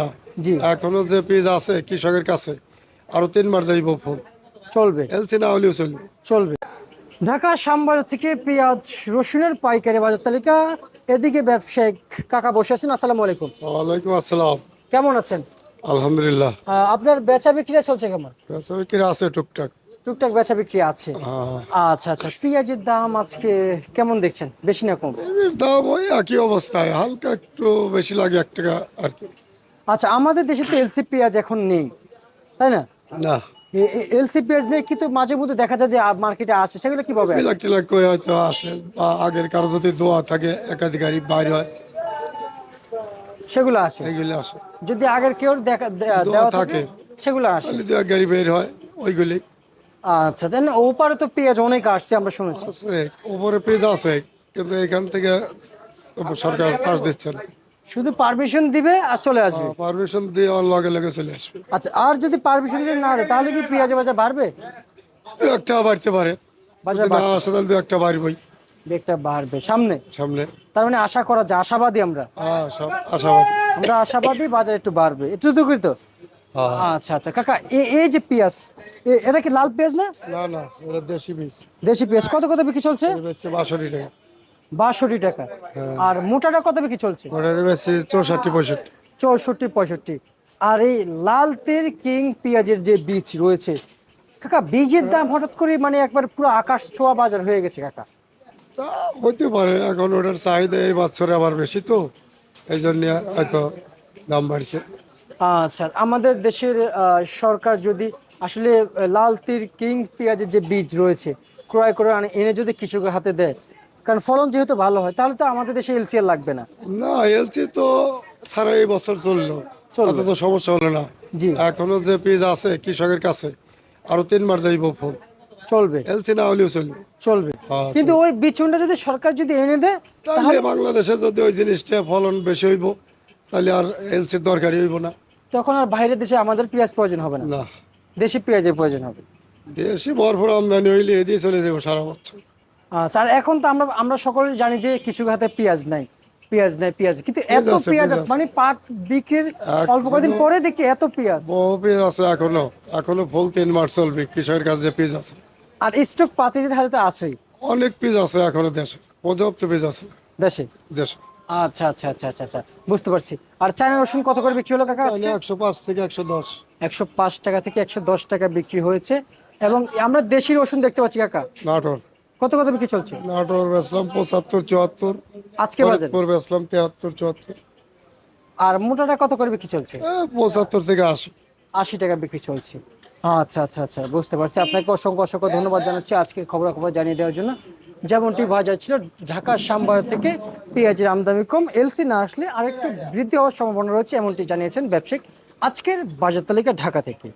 না। এখনও যে পেজ আছে কৃষকের কাছে আরও তিনবার যাইব ফোন। চলবে। এলসি না হলেও চলবে। চলবে। ঢাকা শ্যামবাজার থেকে পেঁয়াজ রসুনের পাইকারি বাজার তালিকা। এদিকে ব্যবসায়িক কাকা বসে আছেন আসসালামু আলাইকুম। ওয়ালাইকুম আসসালাম। কেমন আছেন? আলহামদুলিল্লাহ। আপনার বেচা বিক্রি চলছে কেমন? বেচা বিক্রি আছে টুকটাক। টুকটাক বেচা বিক্রি আছে? হ্যাঁ। আচ্ছা আচ্ছা। পেঁয়াজের দাম আজকে কেমন দেখছেন? বেশি না কম? দাম ওই একই অবস্থায় হালকা একটু বেশি লাগে এক টাকা আর কি। আচ্ছা আমাদের দেশে তো এলসি পেঁয়াজ এখন নেই তাই না? না। এলসি পেঁয়াজ নেই কিন্তু মাঝে মধ্যে দেখা যায় যে মার্কেটে আসে সেগুলো কীভাবে? টিলাক টিলাক করে হয়তো আসে বা আগের কারও যদি দোয়া থাকে একাধিকারী বাইর হয় সেগুলো আসে। এইগুলি আসে। যদি আগের কেউ দেখা দেওয়া থাকে। সেগুলো আসে। তাহলে দু গাড়ি বের হয় ওইগুলি। আচ্ছা জানেন ওপারে তো পেঁয়াজ অনেক আসছে আমরা শুনেছি। আছে উপরে পেজ আছে কিন্তু এখান থেকে সরকার পাস দিচ্ছে না। শুধু পারমিশন দিবে আর চলে আসবে? পারমিশন দিয়ে ওর লগে লগে চলে আসবে। আচ্ছা আর যদি পারমিশন যদি না দেয় তাহলে কি পেঁয়াজের বাজার বাড়বে? একটা বাড়তে পারে। বাজার না আসে তাহলে দু একটা বাড়বই। একটা বাড়বে। সামনে? সামনে। তার মানে আশা করা যায় আশাবাদী আমরা? হ্যাঁ সব আমরা আশাবাদী বাজার একটু বাড়বে। একটু দুঃখিত? হ্যাঁ। আচ্ছা আচ্ছা। কাকা এই যে পেঁয়াজ এ- এটা কি লাল পেঁয়াজ না? না না ওটা দেশি বীজ দেশি পেঁয়াজ। কত কত বিক্রি চলছে? এটা বাষট্টি টাকা। বাষট্টি টাকা। হ্যাঁ। আর মোটাটা কত বিক্রি চলছে? চৌষট্টি পঁয়ষট্টি। চৌষট্টি পঁয়ষট্টি। আর এই লাল তেল কিং পেঁয়াজের যে বীজ রয়েছে কাকা বীজের দাম হঠাৎ করে মানে একবার পুরো আকাশ ছোঁয়া বাজার হয়ে গেছে কাকা। তা হইতে পারে এখন ওটার চাহিদা এই বছরে আবার বেশি তো এই জন্য হয়তো দাম বাড়ছে। আচ্ছা আমাদের দেশের সরকার যদি আসলে লাল তীর কিং পেঁয়াজের যে বীজ রয়েছে ক্রয় করে এনে যদি কৃষকের হাতে দেয় কারণ ফলন যেহেতু ভালো হয় তাহলে তো আমাদের দেশে এলসিএল লাগবে না। না এলসি তো সারা এই বছর চলল। তাতে তো সমস্যা হলো না। জি। এখনও যে পেজ আছে কৃষকের কাছে আরও তিনবার যাইব ফোন চলবে। এলসি না হলেও চলবে। চলবে। হ্যাঁ, কিন্তু ওই বিচুনটা যদি সরকার যদি এনে দেয় তাহলে বাংলাদেশে যদি ওই জিনিসটা ফলন বেশি হইব তাহলে আর এলসির দরকারই হইব না। তখন আর বাইরের দেশে আমাদের পেঁয়াজ প্রয়োজন হবে না। না। দেশি পেঁয়াজের প্রয়োজন হবে। দেশি ভরপুর আমদানি হইলে এদিকে চলে যাব সারা বছর। আচ্ছা আর এখন তো আমরা আমরা সকলে জানি যে কিছু হাতে পেঁয়াজ নাই পেঁয়াজ নাই পেঁয়াজ। কিন্তু এত পেঁয়াজ পেঁয়াজ মানে পাট বিক্রির অল্প কদিন পরে দেখছি এত পেঁয়াজ। বহু পেজ আছে এখনও এখনও ফুল তিন মাস চলবে কৃষকের কাছে পেজ আছে। আর স্টক পাতিদের হাতে তো আছেই অনেক পেজ আছে এখনও দেশে পর্যাপ্ত পেজ আছে। দেশে? দেশে। আচ্ছা আচ্ছা আচ্ছা আচ্ছা আচ্ছা বুঝতে পারছি। আর চায়না রসুন কত করে বিক্রি হলো কাকা আজকে? একশো পাঁচ থেকে একশো দশ। একশো পাঁচ টাকা থেকে একশো দশ টাকা বিক্রি হয়েছে। এবং আমরা দেশি রসুন দেখতে পাচ্ছি কাকা। নাটোর। কত কত বিক্রি চলছে? নাটোর বেসলাম পঁচাত্তর চুয়াত্তর। আজকে বাজারে? ফরিদপুর বেসলাম তেহাত্তর চুয়াত্তর। আর মোটাটা কত করে বিক্রি চলছে? পঁচাত্তর থেকে আশি। আশি টাকা বিক্রি চলছে। আচ্ছা আচ্ছা আচ্ছা বুঝতে পারছি। আপনাকে অসংখ্য অসংখ্য ধন্যবাদ জানাচ্ছি আজকের খবরাখবর জানিয়ে দেওয়ার জন্য। যেমনটি ভাজা যাচ্ছিল ঢাকার শ্যামবাজার থেকে পেঁয়াজের আমদানি কম এলসি না আসলে আরেকটু বৃদ্ধি হওয়ার সম্ভাবনা রয়েছে এমনটি জানিয়েছেন ব্যবসায়িক আজকের বাজার তালিকা ঢাকা থেকে।